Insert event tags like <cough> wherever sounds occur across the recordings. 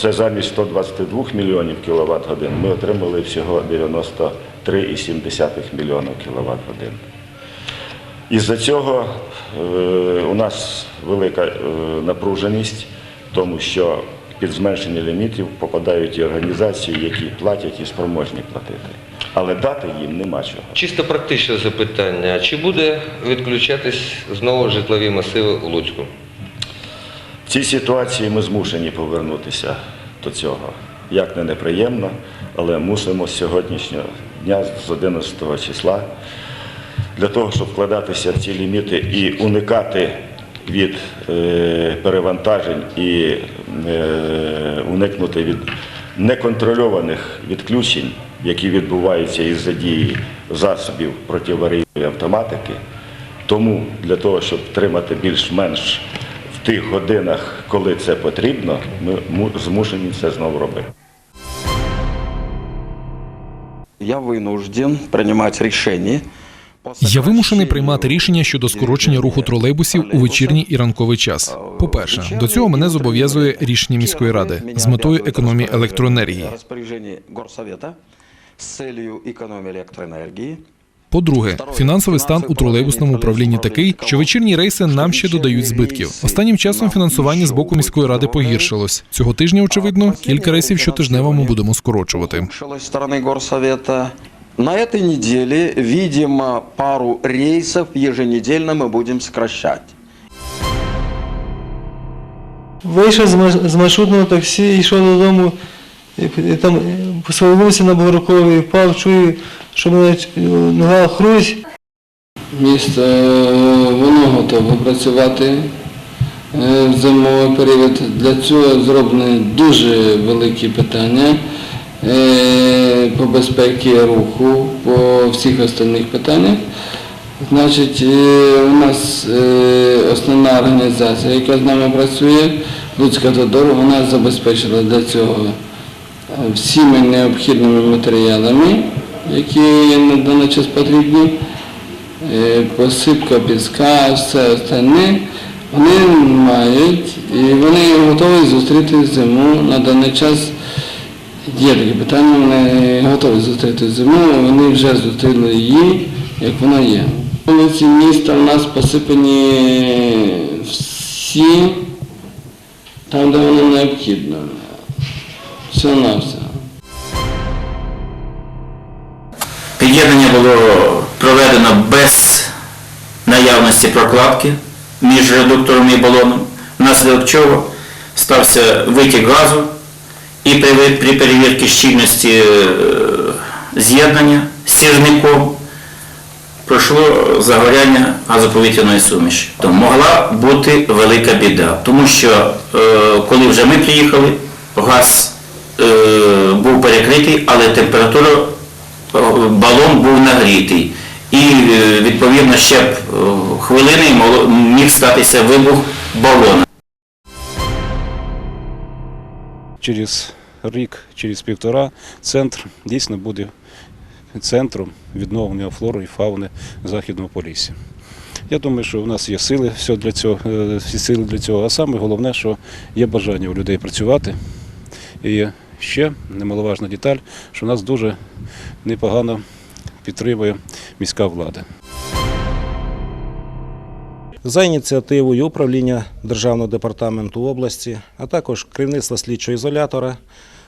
це замість 122 мільйонів кіловат годин ми отримали всього 93,7 мільйона кіловат годин. Із-за цього е, у нас велика е, напруженість, тому що під зменшення лімітів попадають і організації, які платять і спроможні платити. Але дати їм нема чого. Чисто практичне запитання. Чи буде відключатись знову житлові масиви у Луцьку? Цій ситуації ми змушені повернутися до цього. Як не неприємно, але мусимо з сьогоднішнього дня, з 11 числа, для того, щоб вкладатися в ці ліміти і уникати від е, перевантажень і е, уникнути від неконтрольованих відключень, які відбуваються із задії засобів протиаварійної автоматики. Тому для того, щоб тримати більш-менш тих годинах, коли це потрібно, ми му- змушені це знову робити. Я вынужден принимать решение. по Я вимушений приймати рішення щодо скорочення руху тролейбусів у вечірній і ранковий час. По-перше, до цього мене зобов'язує рішення міської ради з метою економії електроенергії. Розпорядження горсовета з целью економії електроенергії. По-друге, фінансовий стан у тролейбусному управлінні такий, що вечірні рейси нам ще додають збитків. Останнім часом фінансування з боку міської ради погіршилось. Цього тижня, очевидно, кілька рейсів щотижнево ми будемо скорочувати. Улучшилось со стороны горсовета. На этой неделе, видимо, пару рейсов еженедельно мы будем сокращать. Вийшов з маш- з маршрутного таксі, йшов додому, і, і там е, посвалився на Бугоркові, впав, чую, що мене е, нога хрусь. Місто е, воно готове працювати е, в зимовий період. Для цього зроблені дуже великі питання е, по безпеці руху, по всіх остальних питаннях. Значить, е, у нас е, основна організація, яка з нами працює, Луцька Тодор, вона забезпечила для цього е, всіми необхідними матеріалами, які на даний час потрібні. Е, посипка піска, все остальне, вони мають і вони готові зустріти зиму на даний час. Є такі питання, вони готові зустріти зиму, вони вже зустріли її, як вона є. Вулиці міста у нас посипані всі там, де воно необхідно. Все на все. Під'єднання було проведено без наявності прокладки між редуктором і балоном, внаслідок чого стався витік газу і при, перевірці щільності е, з'єднання з сірником пройшло загоряння газоповітряної суміші. То могла бути велика біда, тому що е, коли вже ми приїхали, газ був перекритий, але температура е, балон був нагрітий. І е, відповідно ще б е, хвилини міг статися вибух балона. через рік, через півтора центр дійсно буде центром відновлення флори і фауни Західного Полісся. Я думаю, що в нас є сили все для цього, е, всі сили для цього, а саме головне, що є бажання у людей працювати. І ще немаловажна деталь, що нас дуже непогано підтримує міська влада. За ініціативою управління Державного департаменту області, а також керівництва слідчого ізолятора,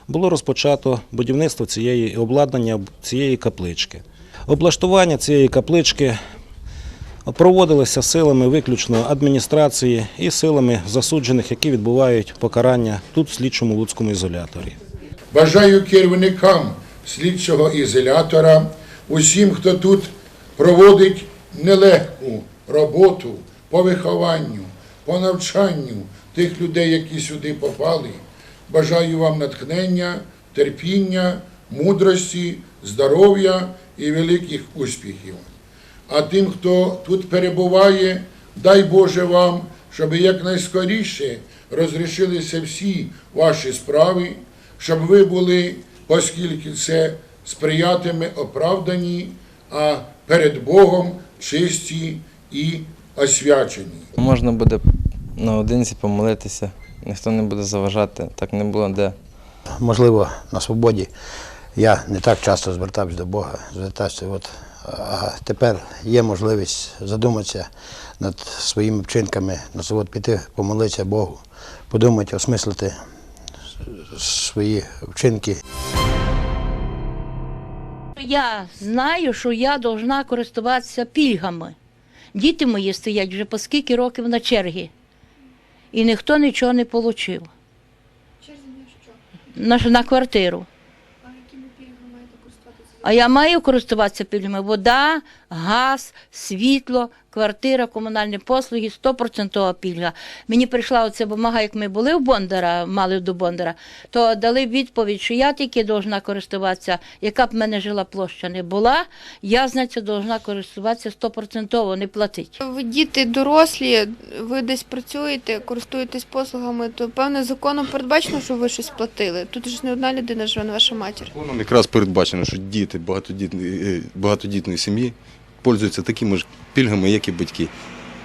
було розпочато будівництво цієї обладнання цієї каплички. Облаштування цієї каплички проводилося силами виключно адміністрації і силами засуджених, які відбувають покарання тут, в слідчому луцькому ізоляторі. Бажаю керівникам слідчого ізолятора, усім, хто тут проводить нелегку роботу по вихованню, по навчанню тих людей, які сюди попали. Бажаю вам натхнення, терпіння, мудрості, здоров'я і великих успіхів. А тим, хто тут перебуває, дай Боже вам, щоб якнайскоріше розрішилися всі ваші справи, щоб ви були, оскільки це сприятиме оправдані, а перед Богом чисті і освячені. Можна буде наодинці помолитися ніхто не буде заважати, так не було де. можливо, на свободі я не так часто звертався до Бога, звертався. От, а тепер є можливість задуматися над своїми вчинками, на от піти помолитися Богу, подумати, осмислити свої вчинки. Я знаю, що я повинна користуватися пільгами. Діти мої стоять вже по скільки років на чергі. І ніхто нічого не отримав. На, на квартиру. А якими пільгами маєте користуватися? А я маю користуватися пільгами. Вода, газ, світло, квартира, комунальні послуги, 100% пільга. Мені прийшла оця бумага, як ми були в Бондара, мали до Бондара, то дали відповідь, що я тільки повинна користуватися, яка б в мене жила площа не була, я, значить, повинна користуватися 100%, не платити. Ви діти дорослі, ви десь працюєте, користуєтесь послугами, то певне законом передбачено, що ви щось платили. Тут ж не одна людина живе, не ваша матір. Законом якраз передбачено, що діти багатодітної, е, багатодітної сім'ї пользуються такими ж пільгами, як і батьки.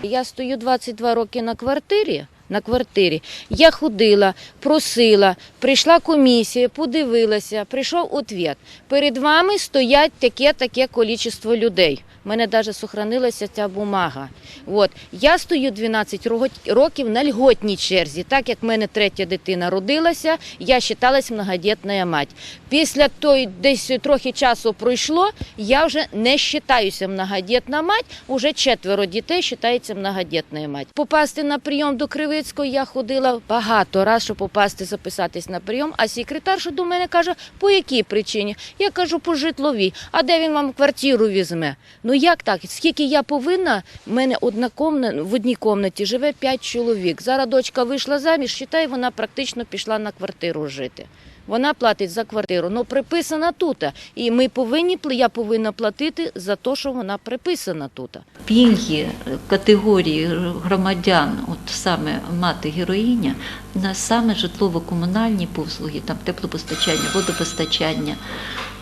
Я стою 22 роки на квартирі. На квартирі я ходила, просила, прийшла комісія, подивилася, прийшов ответ. Перед вами стоять таке таке кількість людей. У мене навіть сохранилася ця бумага. От я стою 12 років на льготній черзі. Так як в мене третя дитина родилася, я вважалась многодітна мать. Після той десь трохи часу пройшло, я вже не вважаюся многодітна мать, уже четверо дітей вважається многодітною мать. Попасти на прийом до Кривицького я ходила багато разів, щоб попасти записатись на прийом. А секретарша до мене каже, по якій причині? Я кажу, по житловій. А де він вам квартиру візьме? Ну як так? Скільки я повинна? У мене одна комна, в одній кімнаті живе п'ять чоловік. Зараз дочка вийшла заміж, вважаю, вона практично пішла на квартиру жити. Вона платить за квартиру, ну приписана тут. І ми повинні, я повинна платити за те, що вона приписана тут. пільги категорії громадян, от саме мати героїня, на саме житлово-комунальні послуги, там теплопостачання, водопостачання,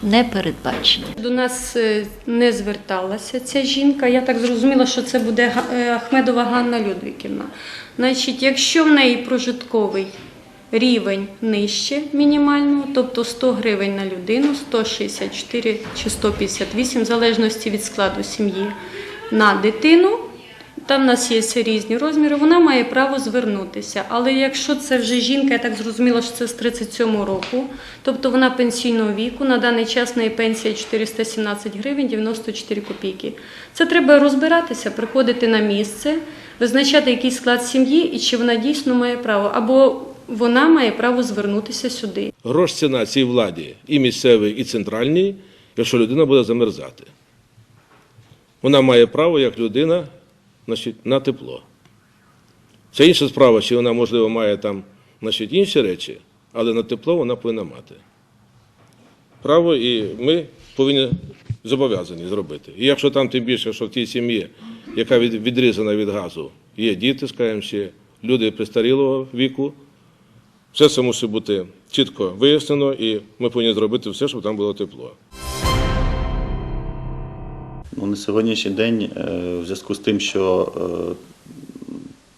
не передбачені. До нас е, не зверталася ця жінка. Я так зрозуміла, що це буде е, Ахмедова Ганна Людвіківна. Значить, якщо в неї прожитковий рівень нижче мінімального, тобто 100 гривень на людину, 164 чи 158, в залежності від складу сім'ї на дитину. Там в нас є різні розміри, вона має право звернутися. Але якщо це вже жінка, я так зрозуміла, що це з 37 року, тобто вона пенсійного віку, на даний час неї пенсія 417 гривень 94 копійки. Це треба розбиратися, приходити на місце, визначати який склад сім'ї і чи вона дійсно має право, або вона має право звернутися сюди. Грош ціна цій владі і місцевій, і центральній, якщо людина буде замерзати. Вона має право, як людина, значить, на тепло. Це інша справа, чи вона, можливо, має там значить, інші речі, але на тепло вона повинна мати. Право, і ми повинні зобов'язані зробити. І якщо там тим більше, що в тій сім'ї, яка відрізана від газу, є діти, скажімо, ще, люди престарілого віку, все це мусить бути чітко вияснено, і ми повинні зробити все, щоб там було тепло. Ну, на сьогоднішній день, е, в зв'язку з тим, що е,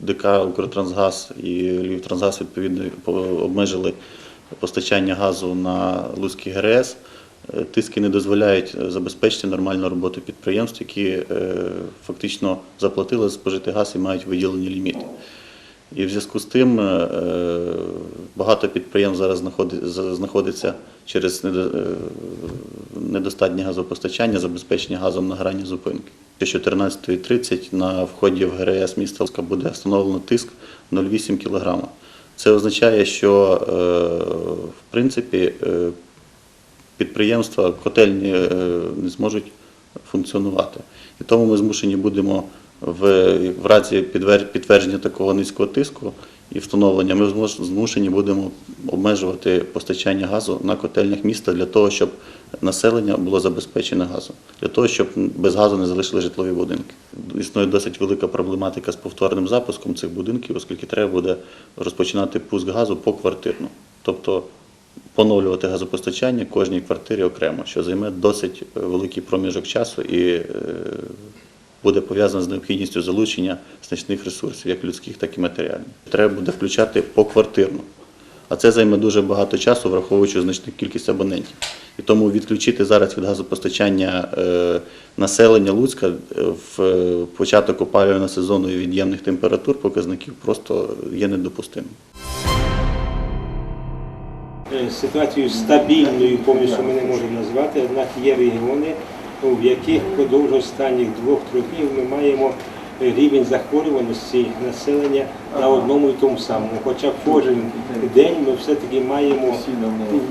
ДК Укртрансгаз і Львівтрансгаз відповідно обмежили постачання газу на Луцький ГРС, е, тиски не дозволяють забезпечити нормальну роботу підприємств, які фактично заплатили за спожитий газ і мають виділені ліміти. І в зв'язку з тим е, багато підприємств зараз знаходиться через е, недостатнє газопостачання, забезпечення газом на грані зупинки. З 14.30 на вході в ГРС міста Луцька буде встановлено тиск 0,8 кг. Це означає, що е, в принципі підприємства котельні не зможуть функціонувати. І тому ми змушені будемо в, в разі підтвердження такого низького тиску і встановлення, ми змушені будемо обмежувати постачання газу на котельнях міста для того, щоб населення було забезпечене газом, для того, щоб без газу не залишили житлові будинки. Існує досить велика проблематика з повторним запуском цих будинків, оскільки треба буде розпочинати пуск газу поквартирно. Тобто поновлювати газопостачання кожній квартирі окремо, що займе досить великий проміжок часу і е, буде пов'язана з необхідністю залучення значних ресурсів, як людських, так і матеріальних. Треба буде включати поквартирно. А це займе дуже багато часу, враховуючи значну кількість абонентів. І тому відключити зараз від газопостачання е, населення Луцька е, в е, початок опалювального сезону і від'ємних температур показників просто є недопустимим. Ситуацію стабільною повністю ми не можемо назвати, однак є регіони, в яких впродовж останніх двох-трьох днів ми маємо рівень захворюваності населення на одному і тому самому. Хоча кожен день ми все-таки маємо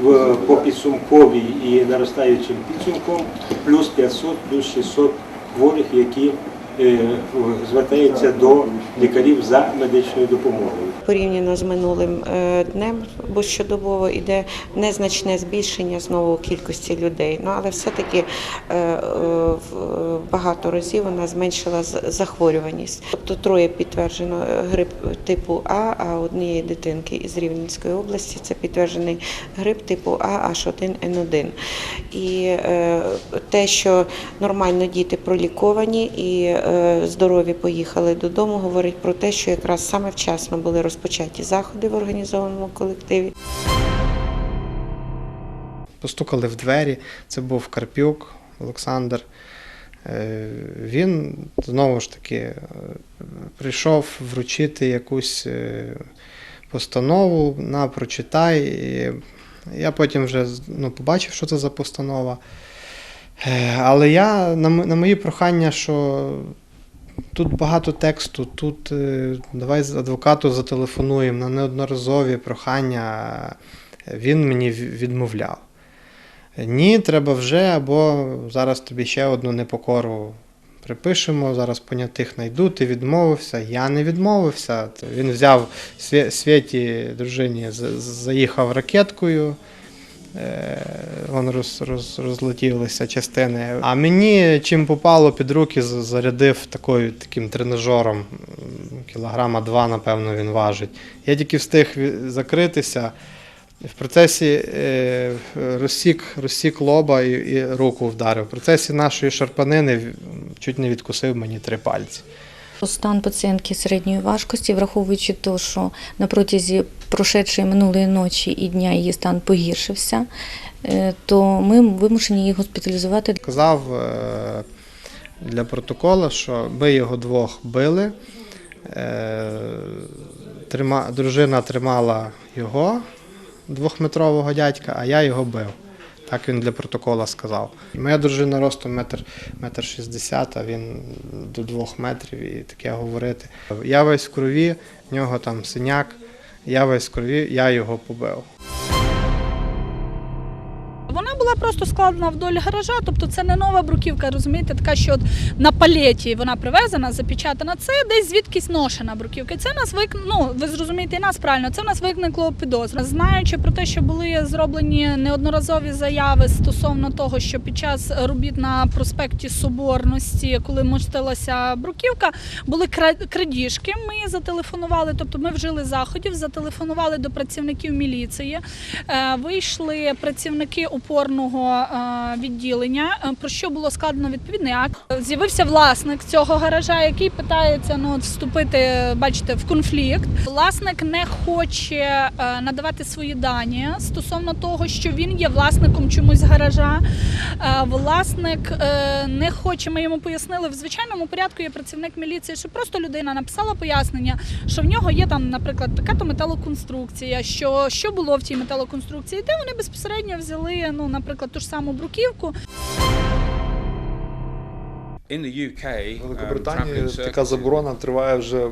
в, по підсумковій і наростаючим підсумком плюс 500, плюс 600 хворих, які е, звертаються до лікарів за медичною допомогою. Порівняно з минулим е, днем, бо щодобово йде незначне збільшення знову кількості людей. Ну але все-таки е, багато разів вона зменшила захворюваність. Тобто троє підтверджено грип типу А, а однієї дитинки із Рівненської області це підтверджений грип типу А H1N1. І те, що нормально діти проліковані і здорові поїхали додому, говорить про те, що якраз саме вчасно були розпочаті заходи в організованому колективі. Постукали в двері. Це був Карпюк Олександр. Е, Він знову ж таки е, прийшов вручити якусь е, постанову на прочитай. Я потім вже ну, побачив, що це за постанова. Е, Але я на, на мої прохання, що тут багато тексту, тут е, давай з адвокату зателефонуємо на неодноразові прохання. Він мені відмовляв. Ні, треба вже, або зараз тобі ще одну непокору припишемо, зараз понятих знайду, ти відмовився. Я не відмовився. Він взяв Світі дружині, заїхав ракеткою, вон роз, роз, розлетілися частини. А мені чим попало під руки, зарядив такою, таким тренажером, кілограма два, напевно, він важить. Я тільки встиг закритися. В процесі е, розсік, розсік лоба і, і руку вдарив. В процесі нашої шарпанини чуть не відкусив мені три пальці. Стан пацієнтки середньої важкості, враховуючи те, що на протязі прошедшої минулої ночі і дня її стан погіршився, е, то ми вимушені її госпіталізувати. Казав е, для протоколу, що ми його двох били. Е, дружина тримала його, двохметрового дядька, а я його бив. Так він для протокола сказав. Моя дружина ростом метр, метр шістдесят, а він до двох метрів і таке говорити. Я весь в крові, в нього там синяк, я весь в крові, я його побив. Вона була просто складена вдоль гаража, тобто це не нова бруківка, розумієте, така, що от на палеті вона привезена, запечатана. Це десь звідкись ношена бруківка. Це нас вик... ну, ви зрозумієте і нас правильно, це в нас викникло підозра. Знаючи про те, що були зроблені неодноразові заяви стосовно того, що під час робіт на проспекті Соборності, коли мостилася бруківка, були кра- крадіжки. Ми зателефонували, тобто ми вжили заходів, зателефонували до працівників міліції. Е, Вийшли працівники опорного е, відділення, е, про що було складено відповідний акт. З'явився власник цього гаража, який питається ну, вступити, бачите, в конфлікт. Власник не хоче е, надавати свої дані стосовно того, що він є власником чомусь гаража. Власник не хоче. Ми йому пояснили в звичайному порядку. Є працівник міліції, що просто людина написала пояснення, що в нього є там, наприклад, така то металоконструкція, що, що було в цій металоконструкції, де вони безпосередньо взяли, ну, наприклад, ту ж саму бруківку. В Великобританії така заборона триває вже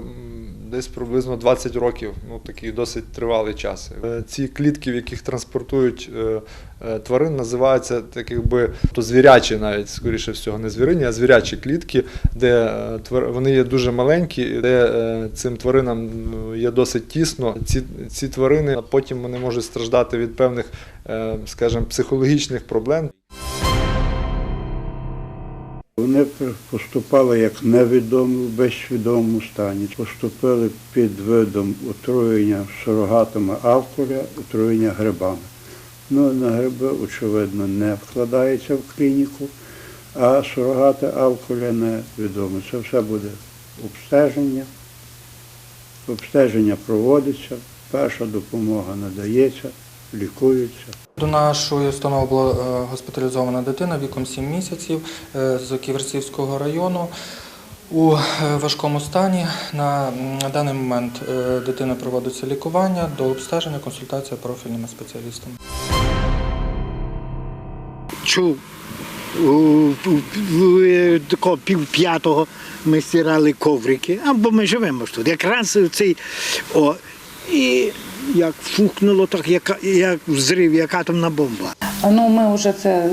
десь приблизно 20 років, ну такий досить тривалий час. Е, Ці клітки, в яких транспортують е, е, тварин, називаються так якби то звірячі, навіть скоріше всього, не звірині, а звірячі клітки, де твар- вони є дуже маленькі, де цим тваринам ну, є досить тісно. Ці, ці тварини потім вони можуть страждати від певних, скажімо, психологічних проблем. Вони поступали як невідомі в безсвідомому стані. Поступили під видом отруєння сурогатами алкоголя, отруєння грибами. Ну, на гриби, очевидно, не вкладається в клініку. а сурогати алкоголя невідомо. Це все буде обстеження. Обстеження проводиться, перша допомога надається, лікується. До нашої установи була е, госпіталізована дитина віком 7 місяців е, з Ківерцівського району. У е, важкому стані на, даний момент дитина проводиться лікування до обстеження, консультація профільними спеціалістами. чув такого пів п'ятого ми стирали коврики, або ми живемо ж тут. Якраз цей о, і як фукнуло, так яка як взрив, як атомна бомба. Ну, ми вже це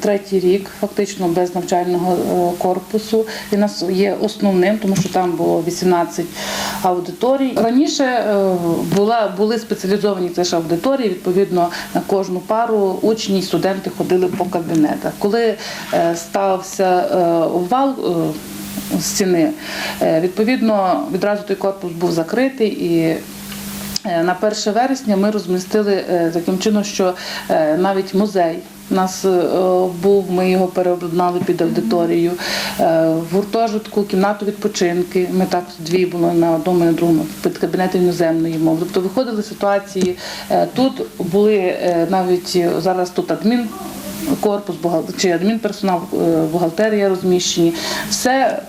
третій рік, фактично без навчального е, корпусу. Він нас є основним, тому що там було 18 аудиторій. Раніше е, була, були спеціалізовані теж аудиторії, відповідно, на кожну пару учні і студенти ходили по кабінетах. Коли е, стався е, стіни, відповідно, відразу той корпус був закритий і На 1 вересня ми розмістили е, таким чином, що е, навіть музей у нас е, був, ми його переобладнали під аудиторію. Е, В гуртожитку кімнату відпочинки. Ми так дві були на одному і на другому під кабінети іноземної мови. Тобто виходили ситуації. е, Тут були е, навіть е, зараз тут адмін. Корпус чи адмінперсонал, е, бухгалтерія розміщені, все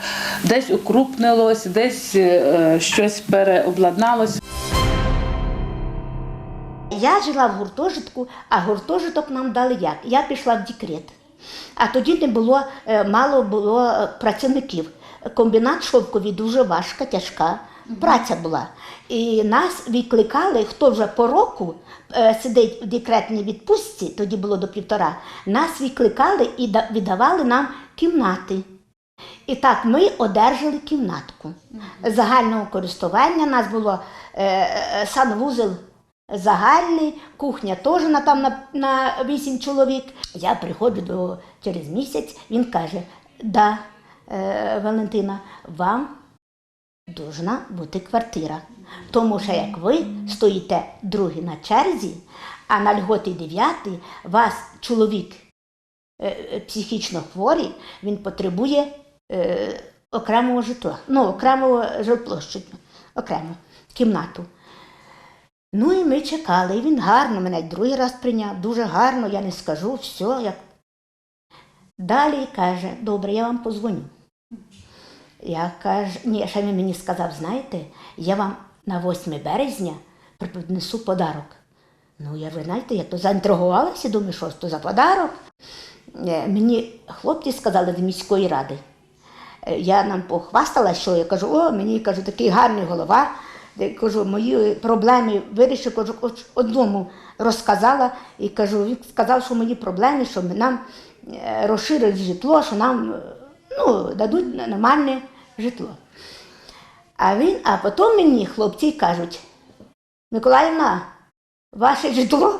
десь укрупнилось, десь е, щось переобладналось. Я жила в гуртожитку, а гуртожиток нам дали як? Я пішла в декрет. А тоді не було, е, мало було е, працівників. Комбінат шовковий дуже важка, тяжка праця була. І нас відкликали, хто вже по року е, сидить в декретній відпустці, тоді було до півтора, нас відкликали і віддавали нам кімнати. І так ми одержали кімнатку загального користування. Нас було санвузел загальний, кухня теж на, там на, на 8 чоловік. Я приходжу до, через місяць, він каже: да, е, Валентина, вам должна бути квартира. Тому що як ви стоїте другі на черзі, а на льготі дев'ятий вас чоловік е, психічно хворий, він потребує е, окремого житла, ну, окремого жилплощадь, окрему кімнату. Ну і ми чекали, і він гарно мене другий раз прийняв, дуже гарно, я не скажу, все. Як... Далі каже, добре, я вам позвоню. Я кажу, ні, ще він мені сказав, знаєте, я вам на 8 березня принесу подарок. Ну, я вже, знаєте, я то заінтригувалася, думаю, що то за подарок. Е, Мені хлопці сказали з міської ради. Е, Я нам похвастала, що я кажу, о, мені кажу, такий гарний голова. Кажу, мої проблеми вирішив, кажу, одному розказала і кажу, він сказав, що мої проблеми, що нам е, розширять житло, що нам е, ну, дадуть нормальне житло. А він, а потім мені хлопці кажуть, Миколаївна, ваше житло,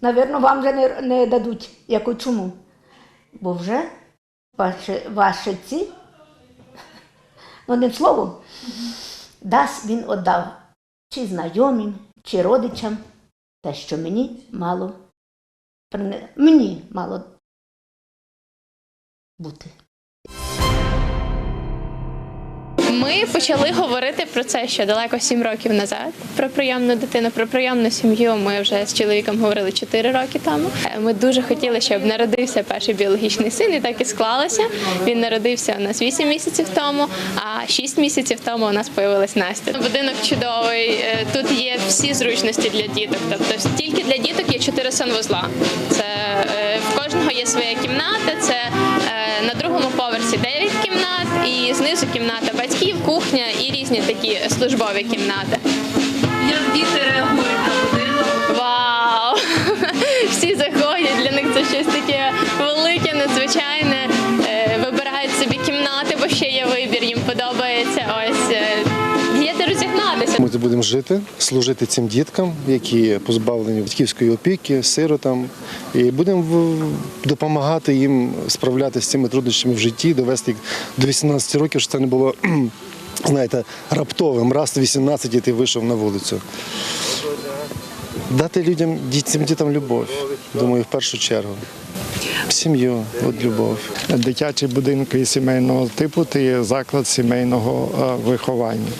навірно, вам вже не, не дадуть. Я кажу, чому? Бо вже ваші, ваші ці, <laughs> одним словом, дасть він віддав чи знайомим, чи родичам, те, що мені мало мені мало бути. Ми почали говорити про це ще далеко сім років назад. Про прийомну дитину, про прийомну сім'ю. Ми вже з чоловіком говорили 4 роки тому. Е, Ми дуже хотіли, щоб народився перший біологічний син, і так і склалося. Він народився у нас 8 місяців тому, а 6 місяців тому у нас появилась Настя. Будинок чудовий. е, Тут є всі зручності для діток. Тобто тільки для діток є 4 санвузла. Це е, в кожного є своя кімната. Це на другому поверсі 9 кімнат і кімната батьків, кухня і різні такі службові кімнати. Як діти будемо жити, служити цим діткам, які позбавлені батьківської опіки, сиротам, і будемо допомагати їм справлятися з цими труднощами в житті, довести їх до 18 років, щоб це не було, <clears throat> знаєте, раптовим. Раз 18 і ти вийшов на вулицю. Дати людям, цим дітям любов, думаю, в першу чергу. Сім'ю, от любов. Дитячі будинки сімейного типу це заклад сімейного е, виховання.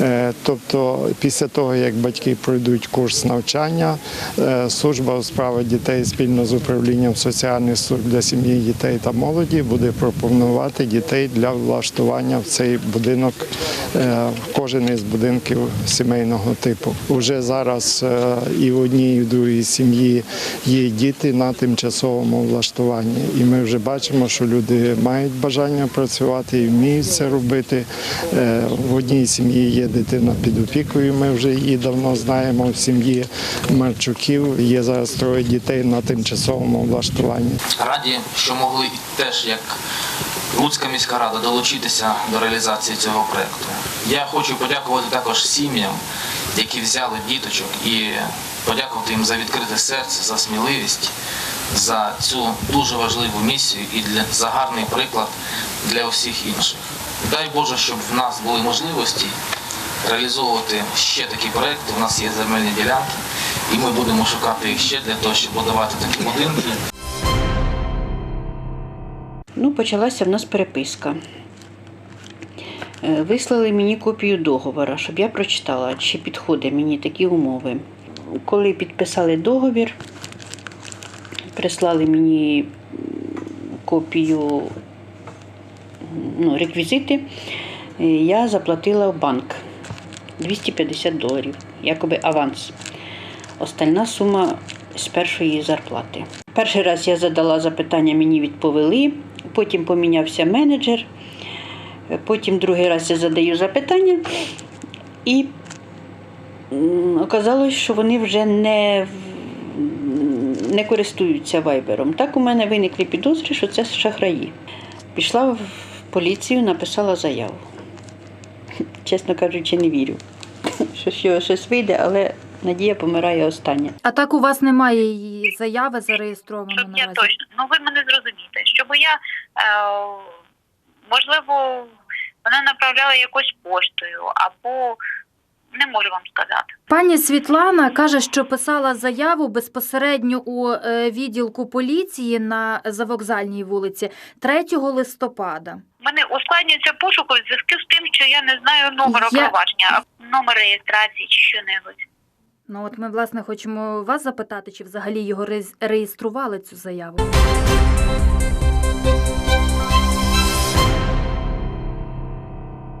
Е, Тобто, після того, як батьки пройдуть курс навчання, е, служба у справах дітей спільно з управлінням соціальних служб для сім'ї, дітей та молоді буде пропонувати дітей для влаштування в цей будинок, в кожен із будинків сімейного типу. Уже зараз і в одній, і в другій сім'ї є діти на тимчасовому влаштуванні. І ми вже бачимо, що люди мають бажання працювати і вміють це робити. Е, В одній сім'ї є дитина під опікою. Ми вже її давно знаємо. В сім'ї Марчуків є зараз троє дітей на тимчасовому влаштуванні. Раді, що могли теж як Луцька міська рада долучитися до реалізації цього проєкту. Я хочу подякувати також сім'ям, які взяли діточок, і подякувати їм за відкрите серце, за сміливість, за цю дуже важливу місію і для, за гарний приклад для усіх інших. Дай Боже, щоб в нас були можливості реалізовувати ще такі проекти. У нас є земельні ділянки, і ми будемо шукати їх ще для того, щоб будувати такі будинки. Ну, почалася в нас переписка. Е, Вислали мені копію договора, щоб я прочитала, чи підходять мені такі умови. Коли підписали договір, прислали мені копію ну, реквізити, я заплатила в банк 250 доларів, якоби аванс. Остальна сума з першої зарплати. Перший раз я задала запитання, мені відповіли, потім помінявся менеджер, потім другий раз я задаю запитання, і оказалось, що вони вже не, не користуються вайбером. Так у мене виникли підозри, що це шахраї. Пішла в поліцію, написала заяву. Чесно кажучи, не вірю, що що щось вийде, але надія помирає остання. А так у вас немає її заяви зареєстровано Я наразі? точно. Ну ви мене зрозумієте. Щоб я, е, можливо, мене направляли якось поштою, або не можу вам сказати. Пані Світлана каже, що писала заяву безпосередньо у е, відділку поліції на завокзальній вулиці 3 листопада. У мене ускладнюється пошук у зв'язку з тим, що я не знаю номер Я- провадження, номер реєстрації чи що-небудь. Ну от ми власне хочемо вас запитати, чи взагалі його реєс- реєстрували цю заяву.